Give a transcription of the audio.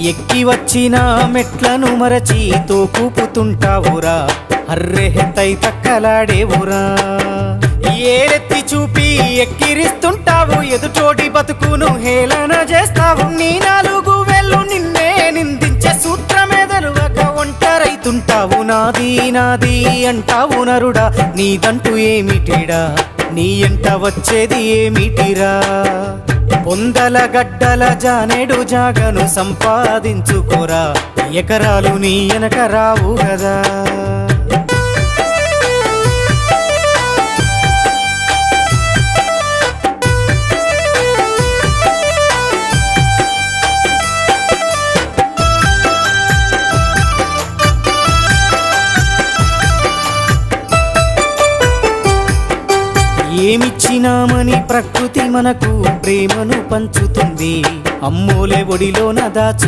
ఎక్కి వచ్చిన మెట్లను మరచి తోకూపుతుంటావురా అర్రెహెత్తై తక్కలాడేవురా. ఏలెత్తి చూపి ఎక్కిరిస్తుంటావు ఎదుటోటి బతుకును హేళన చేస్తావు. నీ నాలుగు వెళ్ళు నిన్నే నిందించే సూత్రమెదలువక ఒంటరైతుంటావు. నాది నాది అంటావు నరుడా నీదంటూ ఏమిటిడా? నీ ఎంట వచ్చేది ఏమిటిరా? వందల గడ్డల జానేడు జాగను సంపాదించుకోరా. ఎకరాలు నీ వెనక రావు కదా ఏమిచ్చినామని ప్రకృతి మనకు ప్రేమను పంచుతుంది. అమ్మోలే ఒడిలోన దాచు